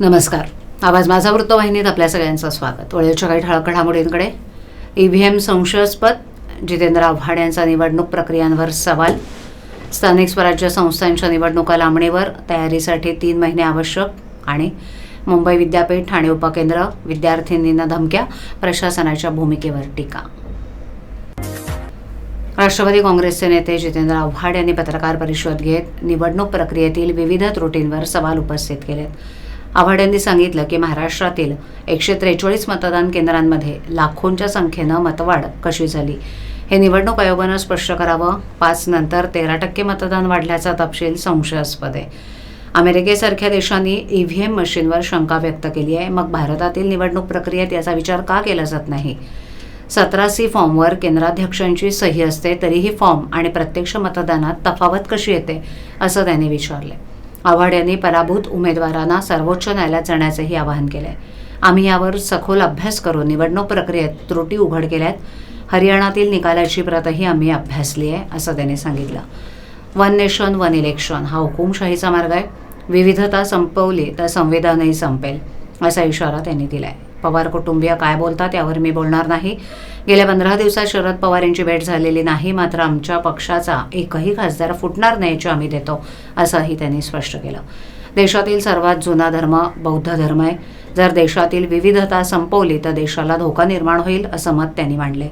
नमस्कार. आवाज माझा वृत्तवाहिनीत आपल्या सगळ्यांचं स्वागत. वळीच्या काही ठळक घडामोडींकडे. ईव्हीएम संशयास्पद. जितेंद्र आव्हाड यांचा निवडणूक प्रक्रियांवर सवाल. स्थानिक स्वराज्य संस्थांच्या निवडणुका लांबणीवर तयारीसाठी तीन महिने आवश्यक आणि मुंबई विद्यापीठ ठाणे उपकेंद्र विद्यार्थिनींना धमक्या प्रशासनाच्या भूमिकेवर टीका. राष्ट्रवादी काँग्रेसचे नेते जितेंद्र आव्हाड यांनी पत्रकार परिषद घेत निवडणूक प्रक्रियेतील विविध त्रुटींवर सवाल उपस्थित केलेत. आव्हाड यांनी सांगितलं की महाराष्ट्रातील एकशे त्रेचाळीस मतदान केंद्रांमध्ये लाखोंच्या संख्येनं मतवाढ कशी झाली? हे निवडणूक आयोगानं स्पष्ट करावं. पाच नंतर तेरा टक्के मतदान वाढल्याचा तपशील संशयास्पद आहे. अमेरिकेसारख्या देशांनी ई व्ही एम मशीनवर शंका व्यक्त केली आहे. मग भारतातील निवडणूक प्रक्रियेत याचा विचार का केला जात नाही? सतरा सी फॉर्मवर केंद्राध्यक्षांची सही असते तरीही फॉर्म आणि प्रत्यक्ष मतदानात तफावत कशी येते असं त्यांनी विचारले आव्हाड यांनी पराभूत उमेदवारांना सर्वोच्च न्यायालयात जाण्याचंही आवाहन केलं आहे आम्ही यावर सखोल अभ्यास करून निवडणूक प्रक्रियेत त्रुटी उघड केल्यात. हरियाणातील निकालाची प्रतही आम्ही अभ्यासली आहे असं त्यांनी सांगितलं. वन नेशन वन इलेक्शन हा हुकुमशाहीचा मार्ग आहे. विविधता संपवली तर संविधानही संपेल असा इशारा त्यांनी दिला आहे पवार कुटुंबीय काय बोलतात यावर मी बोलणार नाही. गेल्या पंधरा दिवसात शरद पवार यांची भेट झालेली नाही मात्र आमच्या पक्षाचा एकही खासदार फुटणार नाही याची आम्ही देतो असंही त्यांनी स्पष्ट केलं. देशातील सर्वात जुना धर्म बौद्ध धर्म आहे. जर देशातील विविधता संपवली तर देशाला धोका निर्माण होईल असं मत त्यांनी मांडले.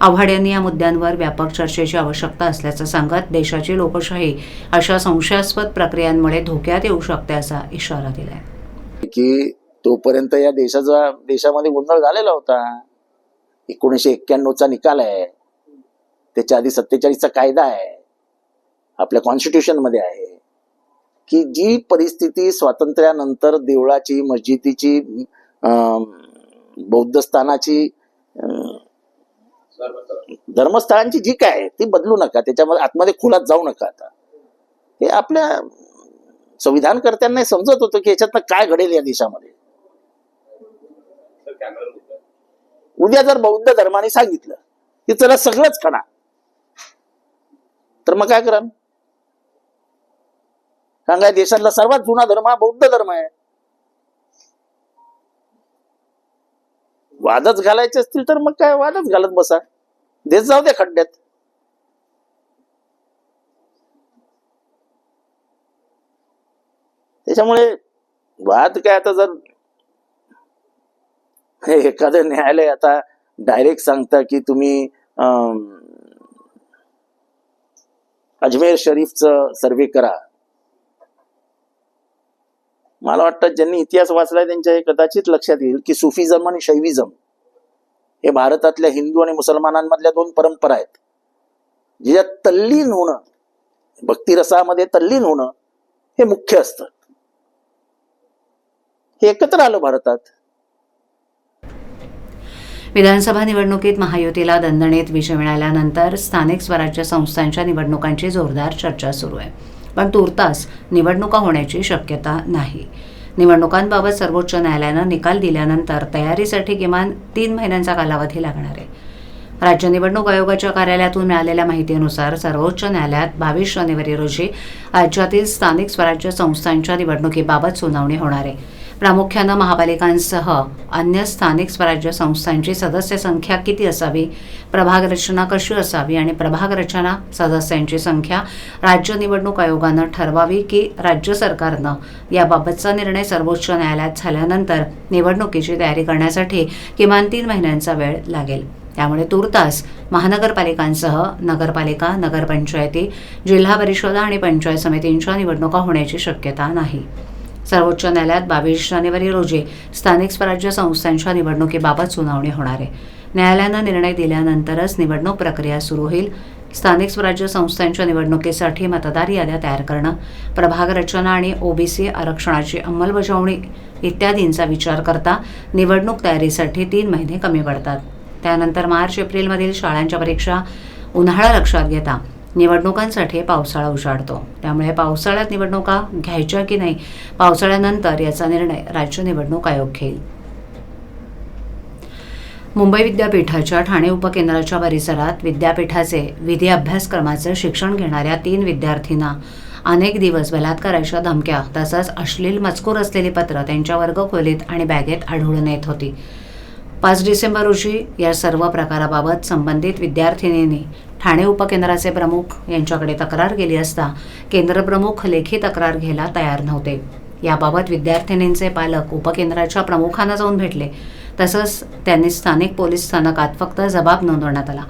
आव्हाड यांनी या मुद्द्यांवर व्यापक चर्चेची आवश्यकता असल्याचं सांगत देशाची लोकशाही अशा संशयास्पद प्रक्रियांमुळे धोक्यात येऊ शकते असा इशारा दिलाय. की तोपर्यंत या देशाचा देशामध्ये गोंधळ झालेला होता. एकोणीसशे एक्क्याण्णवचा निकाल आहे. त्याच्या आधी सत्तेचाळीसचा कायदा आहे. आपल्या कॉन्स्टिट्यूशनमध्ये आहे. की जी परिस्थिती स्वातंत्र्यानंतर देवळाची मस्जिदीची अं, बौद्ध स्थानाची धर्मस्थळांची जी काय ती बदलू नका. त्याच्यामध्ये आतमध्ये खुलात जाऊ नका आता. हे आपल्या संविधानकर्त्यांना समजत होतं की याच्यातनं काय घडेल या देशामध्ये. उद्या जर बौद्ध धर्माने सांगितलं की चला सगळंच खणा तर मग काय करा सांगा देशातला सर्वात जुना धर्म हा बौद्ध धर्म आहे. वादच घालायचे असतील तर मग काय वादच घालत बसा. देश जाऊ द्या खड्ड्यात. त्याच्यामुळे वाद काय आता जर एखादं न्यायालय आता डायरेक्ट सांगता की तुम्ही अं, अजमेर शरीफचं सर्वे करा. मला वाटतं ज्यांनी इतिहास वाचलाय त्यांच्या हे कदाचित लक्षात येईल की सुफिझम आणि शैविझम हे भारतातल्या हिंदू आणि मुसलमानांमधल्या दोन परंपरा आहेत. ज्याच्यात तल्लीन होणं भक्तिरसामध्ये तल्लीन होणं हे मुख्य असतं. हे एकत्र आलं भारतात. विधानसभा निवडणुकीत महायुतीला दणदणीत विजय मिळाल्यानंतर स्थानिक स्वराज्य संस्थांच्या निवडणुकांची जोरदार चर्चा सुरू आहे. पण तूर्तास निवडणुका होण्याची शक्यता नाही. निवडणुकांबाबत सर्वोच्च न्यायालयानं निकाल दिल्यानंतर तयारीसाठी किमान तीन महिन्यांचा कालावधी लागणार आहे. राज्य निवडणूक आयोगाच्या कार्यालयातून मिळालेल्या माहितीनुसार सर्वोच्च न्यायालयात बावीस जानेवारी रोजी राज्यातील स्थानिक स्वराज्य संस्थांच्या निवडणुकीबाबत सुनावणी होणार आहे. प्रामुख्यानं महापालिकांसह अन्य स्थानिक स्वराज्य संस्थांची सदस्य संख्या किती असावी? प्रभाग रचना कशी असावी आणि प्रभाग रचना सदस्यांची संख्या राज्य निवडणूक आयोगानं ठरवावी की राज्य सरकारनं? याबाबतचा निर्णय सर्वोच्च न्यायालयात झाल्यानंतर निवडणुकीची तयारी करण्यासाठी किमान तीन महिन्यांचा वेळ लागेल. त्यामुळे तूर्तास महानगरपालिकांसह नगरपालिका नगरपंचायती जिल्हा परिषदा आणि पंचायत समितींच्या निवडणुका होण्याची शक्यता नाही. सर्वोच्च न्यायालयात बावीस जानेवारी रोजी स्थानिक स्वराज्य संस्थांच्या निवडणुकीबाबत सुनावणी होणार आहे. न्यायालयानं निर्णय दिल्यानंतरच निवडणूक प्रक्रिया सुरू होईल. स्थानिक स्वराज्य संस्थांच्या निवडणुकीसाठी मतदार याद्या तयार करणं प्रभाग रचना आणि ओबीसी आरक्षणाची अंमलबजावणी इत्यादींचा विचार करता निवडणूक तयारीसाठी तीन महिने कमी पडतात. त्यानंतर मार्च एप्रिलमधील शाळांच्या परीक्षा उन्हाळा लक्षात घेता. निवडणुकांसाठी पावसाळा उजाडतो. त्यामुळे पावसाळ्यात निवडणुका घ्यायच्या की नाही पावसाळ्यानंतर याचा निर्णय राज्य निवडणूक आयोग घेईल. मुंबई विद्यापीठाच्या ठाणे उपकेंद्राच्या परिसरात विद्यापीठाचे विधी अभ्यासक्रमाचे शिक्षण घेणाऱ्या तीन विद्यार्थींना अनेक दिवस बलात्काराच्या धमक्या तसंच अश्लील मजकूर असलेली पत्र त्यांच्या वर्गखोलीत आणि बॅगेत आढळून येत होती. पाच डिसेंबर रोजी या सर्व प्रकाराबाबत संबंधित विद्यार्थिनींनी ठाणे उपकेंद्राचे प्रमुख यांच्याकडे तक्रार केली असता केंद्रप्रमुख लेखी तक्रार घ्यायला तयार नव्हते. याबाबत विद्यार्थिनींचे पालक उपकेंद्राच्या प्रमुखांना जाऊन भेटले. तसंच त्यांनी स्थानिक पोलीस स्थानकात फक्त जबाब नोंदवण्यात आला.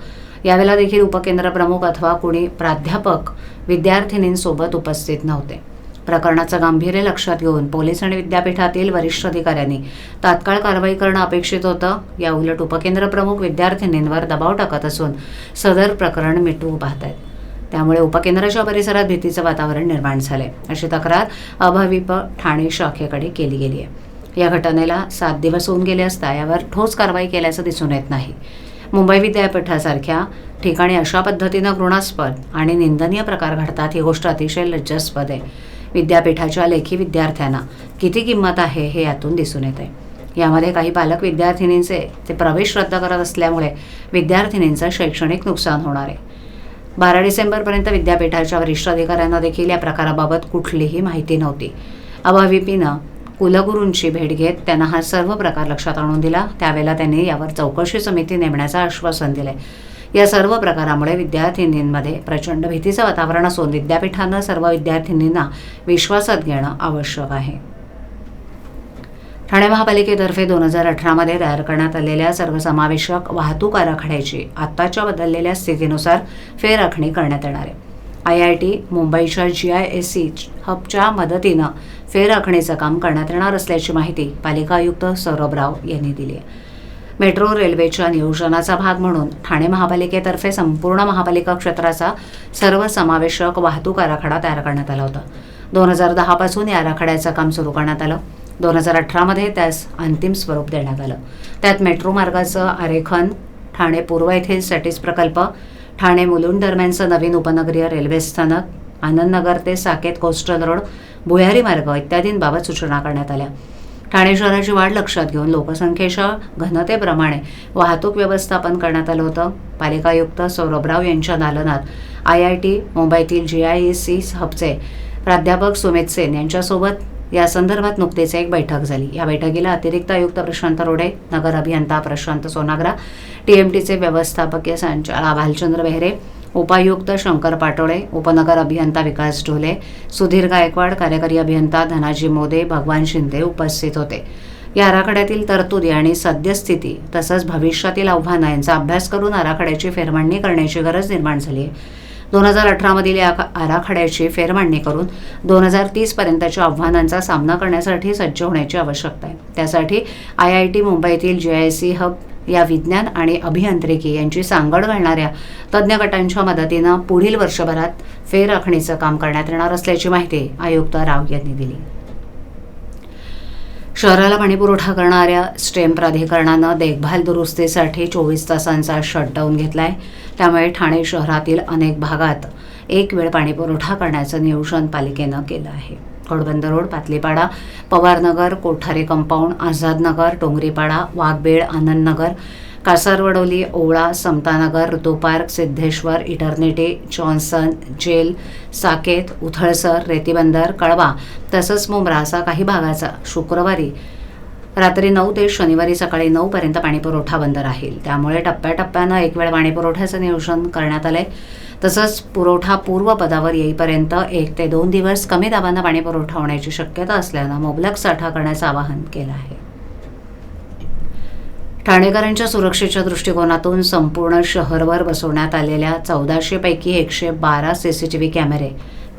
यावेळेला देखील उपकेंद्र प्रमुख अथवा कुणी प्राध्यापक विद्यार्थिनींसोबत उपस्थित नव्हते. प्रकरणाचं गांभीर्य लक्षात घेऊन पोलीस आणि विद्यापीठातील वरिष्ठ अधिकाऱ्यांनी तात्काळ कारवाई करणं अपेक्षित होतं. या उलट उपकेंद्र प्रमुख विद्यार्थिनींवर दबाव टाकत असून सदर प्रकरण मिटवू पाहत आहेत. त्यामुळे उपकेंद्राच्या परिसरात भीतीचं वातावरण निर्माण झालंय. अशी तक्रार अभाविप ठाणे शाखेकडे केली गेली आहे. या घटनेला सात दिवस होऊन गेले असता यावर ठोस कारवाई केल्याचं दिसून येत नाही. मुंबई विद्यापीठासारख्या ठिकाणी अशा पद्धतीनं घृणास्पद आणि निंदनीय प्रकार घडतात ही गोष्ट अतिशय लज्जास्पद आहे. विद्यापीठाच्या लेखी विद्यार्थ्यांना किती किंमत आहे हे यातून दिसून येते यामध्ये काही पालक विद्यार्थिनींचे ते प्रवेश रद्द करत असल्यामुळे विद्यार्थिनींचं शैक्षणिक नुकसान होणार आहे. बारा डिसेंबरपर्यंत विद्यापीठाच्या वरिष्ठ अधिकाऱ्यांना देखील या प्रकाराबाबत कुठलीही माहिती नव्हती. अभाविपीनं कुलगुरूंची भेट घेत त्यांना हा सर्व प्रकार लक्षात आणून दिला. त्यावेळेला त्यांनी यावर चौकशी समिती नेमण्याचं आश्वासन दिले या सर्व प्रकारामुळे विद्यार्थिनींमध्ये प्रचंड भीतीचं वातावरण असून विद्यापीठानं सर्व विद्यार्थिनींना विश्वासात घेणं आवश्यक आहे. ठाणे महापालिकेतर्फे दोन हजार अठरामध्ये तयार करण्यात आलेल्या सर्वसमावेशक वाहतूक आराखड्याची आत्ताच्या बदललेल्या स्थितीनुसार फेरआखणी करण्यात येणार आहे. आय आय टी मुंबईच्या जी आय एस सी हबच्या मदतीनं फेरआखणीचं काम करण्यात येणार असल्याची माहिती पालिका आयुक्त सौरभ राव यांनी दिली आहे. मेट्रो रेल्वेच्या नियोजनाचा भाग म्हणून ठाणे महापालिकेतर्फे संपूर्ण महापालिका क्षेत्राचा सर्वसमावेशक वाहतूक आराखडा तयार करण्यात आला होता. दोन हजार दहापासून या आराखड्याचं काम सुरू करण्यात आलं. दोन हजार अठरामध्ये त्यास अंतिम स्वरूप देण्यात आलं. त्यात मेट्रो मार्गाचं आरेखन ठाणे पूर्व येथील सॅटिस प्रकल्प ठाणे मुलुंड दरम्यानचं नवीन उपनगरीय रेल्वे स्थानक आनंदनगर ते साकेत कोस्टल रोड भुयारी मार्ग इत्यादींबाबत सूचना करण्यात आल्या. ठाणे शहराची वाढ लक्षात घेऊन लोकसंख्येच्या घनतेप्रमाणे वाहतूक व्यवस्थापन करण्यात आलं होतं. पालिका आयुक्त सौरभ राव यांच्या दालनात आय आय टी मुंबईतील जी आय ई सी हबचे प्राध्यापक सुमित सेन यांच्यासोबत या संदर्भात नुकतीच एक बैठक झाली. या बैठकीला अतिरिक्त आयुक्त प्रशांत रोडे नगर अभियंता प्रशांत सोनाग्रा टीएमटीचे व्यवस्थापकीय संचालक भालचंद्र बेहरे उपायुक्त शंकर पाटोळे उपनगर अभियंता विकास ढोले सुधीर गायकवाड कार्यकारी अभियंता धनाजी मोदे भगवान शिंदे उपस्थित होते. या आराखड्यातील तरतुदी आणि सद्यस्थिती तसंच भविष्यातील आव्हानं यांचा अभ्यास करून आराखड्याची फेरमांडणी करण्याची गरज निर्माण झाली आहे दोन हजार अठरामधील या आराखड्याची फेरमांडणी करून दोन हजार तीसपर्यंतच्या आव्हानांचा सामना करण्यासाठी सज्ज होण्याची आवश्यकता आहे. त्यासाठी आय आय टी मुंबईतील जे आय सी हब या विज्ञान आणि अभियांत्रिकी यांची सांगड घालणाऱ्या तज्ज्ञ गटांच्या मदतीनं पुढील वर्षभरात फेरआखणीचं काम करण्यात येणार असल्याची माहिती आयुक्त राव यांनी दिली. शहराला पाणीपुरवठा करणाऱ्या स्टेम प्राधिकरणानं देखभाल दुरुस्तीसाठी चोवीस तासांचा शटडाऊन आहे त्यामुळे ठाणे शहरातील अनेक भागात एक वेळ पाणीपुरवठा करण्याचं नियोजन पालिकेनं केलं आहे. Ghodbunder road Patlipada Pawarnagar Kothare compound Azadnagar Dongripada Waghbil Anandnagar Kasarvadavali Owala Samatanagar Rutupark Siddheshwar eternity Johnson jail Saket Uthalsar Retibunder Kalwa तसंच मुंब्रा असा काही भागाचा शुक्रवारी रात्री नऊ ते शनिवारी सकाळी नऊपर्यंत पाणीपुरवठा बंद राहील. त्यामुळे टप्प्याटप्प्यानं एक वेळ पाणीपुरवठ्याचं नियोजन करण्यात आलं आहे तसंच पुरवठा पूर्व पदावर येईपर्यंत एक ते दोन दिवस कमी दाबानं पाणीपुरवठा होण्याची शक्यता असल्यानं मुबलक साठा करण्याचं आवाहन केलं आहे. ठाणेकरांच्या सुरक्षेच्या दृष्टिकोनातून संपूर्ण शहरभर बसवण्यात आलेल्या चौदाशेपैकी एकशे बारा सी सी टी व्ही कॅमेरे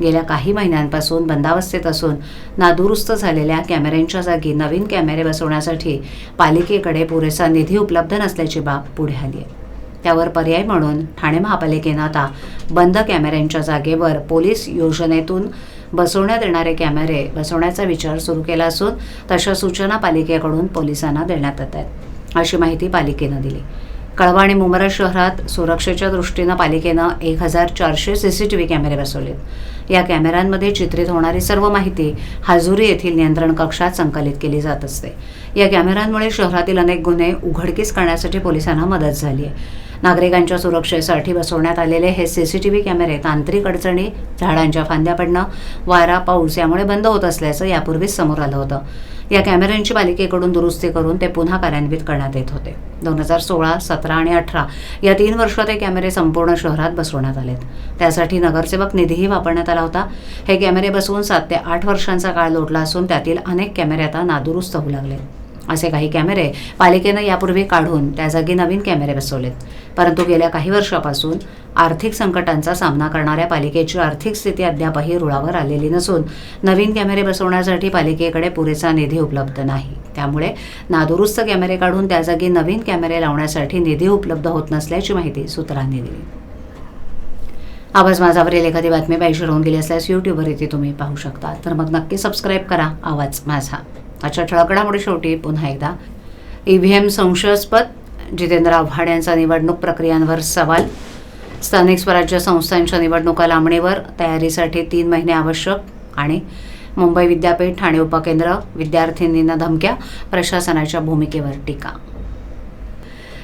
गेल्या काही महिन्यांपासून बंदावस्थेत असून नादुरुस्त झालेल्या कॅमेऱ्यांच्या जागी नवीन कॅमेरे बसवण्यासाठी पालिकेकडे पुरेसा निधी उपलब्ध नसल्याची बाब पुढे आली आहे. त्यावर पर्याय म्हणून ठाणे महापालिकेनं आता बंद कॅमेऱ्यांच्या जागेवर पोलीस योजनेतून बसवण्यात येणारे कॅमेरे बसवण्याचा विचार सुरू केला असून तशा सूचना पालिकेकडून पोलिसांना देण्यात येत आहेत. अशी माहिती पालिकेनं दिली. कळवा आणि मुंब्रा शहरात सुरक्षेच्या दृष्टीनं पालिकेनं एक हजार चारशे सी सी टी व्ही कॅमेरे बसवलेत. या कॅमेऱ्यांमध्ये चित्रित होणारी सर्व माहिती हाजुरी येथील नियंत्रण कक्षात संकलित केली जात असते. या कॅमेऱ्यांमुळे शहरातील अनेक गुन्हे उघडकीस करण्यासाठी पोलिसांना मदत झाली आहे. नागरिकांच्या सुरक्षेसाठी बसवण्यात आलेले हे सीसीटीव्ही कॅमेरे तांत्रिक अडचणी झाडांच्या फांद्या पडणं वारा पाऊस यामुळे बंद होत असल्याचं यापूर्वीच समोर आलं होतं. या कॅमेऱ्यांची पालिकेकडून दुरुस्ती करून ते पुन्हा कार्यान्वित करण्यात येत होते. दोन हजार सोळा सतरा आणि अठरा या तीन वर्षात हे कॅमेरे संपूर्ण शहरात बसवण्यात आलेत. त्यासाठी नगरसेवक निधीही वापरण्यात आला होता. हे कॅमेरे बसवून सात ते आठ वर्षांचा काळ लोटला असून त्यातील अनेक कॅमेरे आता नादुरुस्त होऊ लागले. असे काही कॅमेरे पालिकेनं यापूर्वी काढून त्या जागी नवीन कॅमेरे बसवलेत. परंतु गेल्या काही वर्षापासून आर्थिक संकटांचा सामना करणाऱ्या पालिकेची आर्थिक स्थिती अद्यापही रुळावर आलेली नसून नवीन कॅमेरे बसवण्यासाठी पालिकेकडे पुरेसा निधी उपलब्ध नाही. त्यामुळे नादुरुस्त कॅमेरे काढून त्या जागी नवीन कॅमेरे लावण्यासाठी निधी उपलब्ध होत नसल्याची माहिती सूत्रांनी दिली. आवाज माझावरील एखादी बातमी पाहिजे होऊन गेली असल्यास यूट्यूबवर इथे तुम्ही पाहू शकता तर मग नक्की सबस्क्राईब करा आवाज माझा. आजच्या ठळकडामुळे शेवटी पुन्हा एकदा. ई व्ही एम संशयास्पद. जितेंद्र आव्हाड यांचा निवडणूक प्रक्रियांवर सवाल. स्थानिक स्वराज्य संस्थांच्या निवडणुका लांबणीवर तयारीसाठी तीन महिने आवश्यक. आणि मुंबई विद्यापीठ ठाणे उपकेंद्र विद्यार्थिनींना धमक्या. प्रशासनाच्या भूमिकेवर टीका.